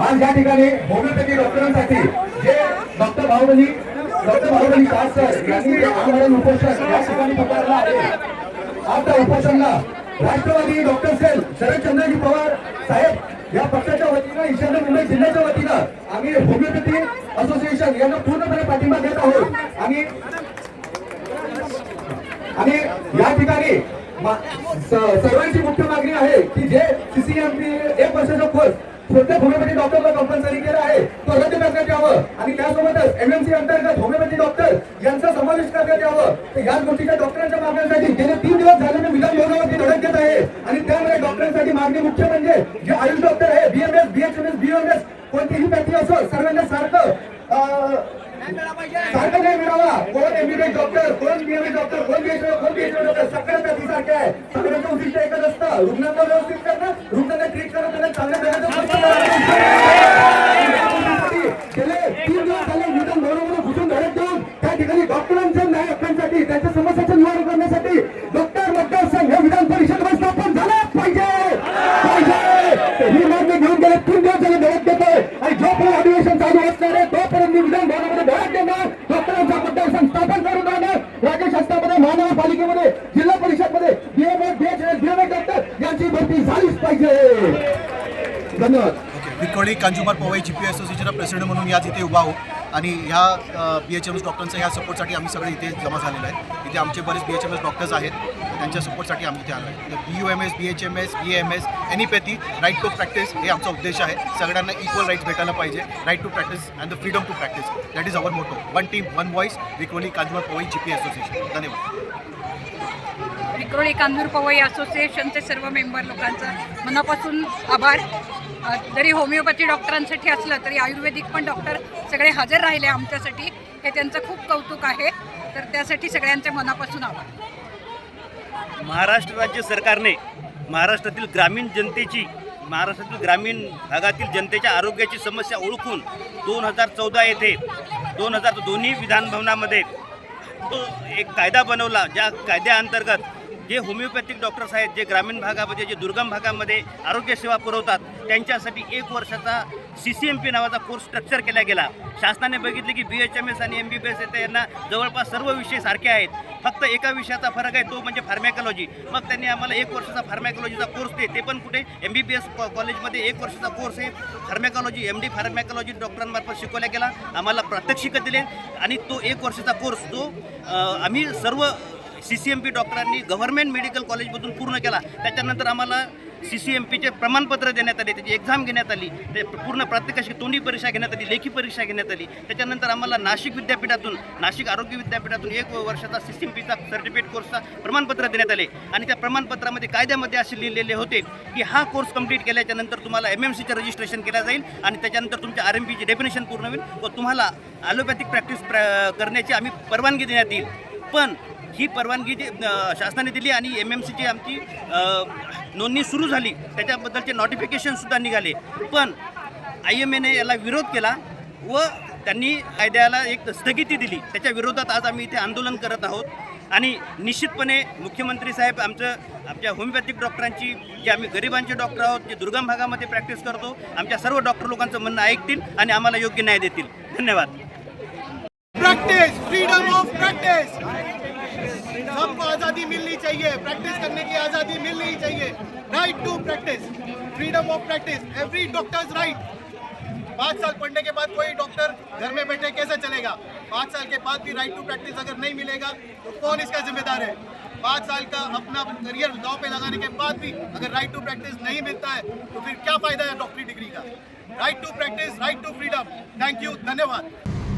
आज या ठिकाणी होमिओपॅथी डॉक्टरांसाठी जे doctor Bhaubali doctor Bhaubali Das sir यांनी जे आमरण उपोषण या ठिकाणी पुकारलं आहे आज त्या उपोषणला राष्ट्रवादी डॉक्टर सेल शरदचंद्रजी पवार साहेब या पक्षाच्या वतीनं ईशान्य मुंबई जिल्ह्याच्या वतीनं आम्ही होमिओपॅथी असोसिएशन यांना पूर्णपणे पाठिंबा देत आहोत. आणि आणि या ठिकाणी सर्वांची मुख्य मागणी आहे की जे सीसीएमपी एक वर्षाचा कोर्स प्रत्येक होमिओपॅथी डॉक्टरला कंपल्सरी केलं आहे. तो रद्द करण्यात यावं. आणि त्यासोबतच एमएमसी अंतर्गत होमिओपॅथी डॉक्टर यांचा समावेश करण्यात यावं. तर याच गोष्टीच्या डॉक्टरांच्या मागण्यासाठी गेले तीन दिवस झाले मी विधान भवनावरती धडक देत आहे. आणि त्यामुळे डॉक्टरांसाठी मागणी मुख्य म्हणजे जे आयुष डॉक्टर आहे बीएमएस बीएचएमएस बीएमएस कोणतीही पॅथी असो सर्वांना सारखं सारखं नाही मिळावा. कोण एमबीबीएस डॉक्टर कोण बीएमएस डॉक्टर कोण बीएचओ कोण बीएचओ डॉक्टर सगळ्या पॅथी सारख्या आहे. सगळ्यांचं उद्दिष्ट एकच असतं. रुग्णांना व्यवस्थित करणं रुग्णांना ट्रीट करणं त्यांना चांगल्या प्रकारचं गेले तीन दिवस झाले निधन भवनामध्ये घुसून धडक देऊन त्या ठिकाणी डॉक्टरांच्या न्याय हक्कांसाठी त्यांच्या समस्याचं निवारण करण्यासाठी डॉक्टर मतदारसंघ हे विधान परिषद स्थापन झालं पाहिजे. पाहिजे. ही मागणी घेऊन गेले. तीन दिवस झाले धडक देतोय. आणि जोपर्यंत अधिवेशन चालू असणार आहे तोपर्यंत मी विधान भवनामध्ये धडक देणार. डॉक्टरांचा मतदारसंघ स्थापन करून राहणार राज्य शासनामध्ये महानगरपालिकेमध्ये जिल्हा परिषदमध्ये बीएमएस डॉक्टर यांची भरती झालीच पाहिजे. धन्यवाद. Vikhroli consumer Powai G P असोसिएशनचा president म्हणून याच इथे उभा आहोत. आणि ह्या बी एच एम एस डॉक्टरांचा ह्या सपोर्टसाठी आम्ही सगळे इथे जमा झालेले आहेत इथे आमचे बरेच B H M S doctors आहेत. त्यांच्या सपोर्टसाठी आम्ही इथे आलो आहे B U M S B H M S B M S any pathy right to practice हे आमचा उद्देश आहे. सगळ्यांना इक्वल राईट्स भेटायला पाहिजे. Right to practice and the freedom to practice that is our motto one team one voice Vikhroli consumer Powai G P association धन्यवाद. विक्रोळी कांदूर पवई असोसिएशनचे सर्व मेंबर लोकांचं मनापासून आभार. जरी होमिओपॅथी डॉक्टरांसाठी असलं तरी आयुर्वेदिक पण डॉक्टर सगळे हजर राहिले आमच्यासाठी हे त्यांचं खूप कौतुक आहे. तर त्यासाठी सगळ्यांच्या मनापासून आभार. महाराष्ट्र राज्य सरकारने महाराष्ट्रातील ग्रामीण जनतेची महाराष्ट्रातील ग्रामीण भागातील जनतेच्या आरोग्याची समस्या ओळखून दोन हजार चौदा येथे दोन हजार दोन्ही विधानभवनामध्ये तो एक कायदा बनवला ज्या कायद्याअंतर्गत जे होमिओपॅथिक डॉक्टर्स आहेत जे ग्रामीण भागामध्ये जे दुर्गम भागामध्ये आरोग्यसेवा पुरवतात त्यांच्यासाठी एक वर्षाचा सी सी एम पी नावाचा कोर्स स्ट्रक्चर केला गेला. शासनाने बघितले की बी एच एम एस आणि एम बी बी एस येथे यांना जवळपास सर्व विषय सारखे आहेत. फक्त एका विषयाचा फरक आहे तो म्हणजे फार्मॅकॉलॉजी मग त्यांनी आम्हाला एक वर्षाचा फार्मॅकॉलॉजीचा कोर्स दे ते पण कुठे? एम बी बी एस कॉलेजमध्ये एक वर्षाचा कोर्स आहे. फार्मॅकॉलॉजी एम डी फार्मॅकॉलॉजी डॉक्टरांमार्फत शिकवला गेला. आम्हाला प्रात्यक्षिकं दिले आणि तो एक वर्षाचा कोर्स जो आम्ही सर्व सी सी एम पी डॉक्टरांनी गव्हर्नमेंट मेडिकल कॉलेजमधून पूर्ण केला. त्याच्यानंतर आम्हाला सी सी एम पीचे प्रमाणपत्र देण्यात आले त्याची एक्झाम घेण्यात आली ते पूर्ण प्रात्यक्षिक तोंडी परीक्षा घेण्यात आली लेखी परीक्षा घेण्यात आली. त्याच्यानंतर आम्हाला नाशिक विद्यापीठातून नाशिक आरोग्य विद्यापीठातून एक वर्षाचा सी सी एम पीचा सर्टिफिकेट कोर्सचा प्रमाणपत्र देण्यात आले. आणि त्या प्रमाणपत्रामध्ये कायद्यामध्ये असे लिहिलेले होते की हा कोर्स कंप्लीट केल्याच्यानंतर तुम्हाला एम एम सीचं रजिस्ट्रेशन केलं जाईल आणि त्याच्यानंतर तुमच्या आर एम पीची डेफिनेशन पूर्ण होईल व तुम्हाला ॲलोपॅथिक प्रॅक्टिस प्र करण्याची आम्ही परवानगी देण्यात येईल. पण ही परवानगी जी शासनाने दिली आणि एम एम सीची आमची नोंदणी सुरू झाली त्याच्याबद्दलचे नोटिफिकेशनसुद्धा निघाले. पण आय एम एने याला विरोध केला व त्यांनी कायद्याला एक स्थगिती दिली. त्याच्या विरोधात आज आम्ही इथे आंदोलन करत आहोत. आणि निश्चितपणे मुख्यमंत्री साहेब आमचं आमच्या होमिओपॅथिक डॉक्टरांची जे आम्ही गरिबांचे डॉक्टर आहोत जे दुर्गम भागामध्ये प्रॅक्टिस करतो आमच्या सर्व डॉक्टर लोकांचं म्हणणं ऐकतील आणि आम्हाला योग्य न्याय देतील. धन्यवाद. प्रैक्टिस फ्रीडम ऑफ़ प्रैक्टिस सबको आज़ादी मिलनी चाहिए। प्रैक्टिस करने की आज़ादी मिलनी चाहिए। Right to practice freedom of practice every doctors right पाँच साल पढ़ने के बाद कोई डॉक्टर घर में बैठे कैसे चलेगा? पाँच साल के बाद भी राइट टू प्रैक्टिस अगर नहीं मिलेगा तो कौन इसका जिम्मेदार है? पाँच साल का अपना करियर दाव पे लगाने के बाद भी अगर राइट टू प्रैक्टिस नहीं मिलता है तो फिर क्या फ़ायदा है डॉक्टरी डिग्री का? Right to practice right to freedom thank you धन्यवाद.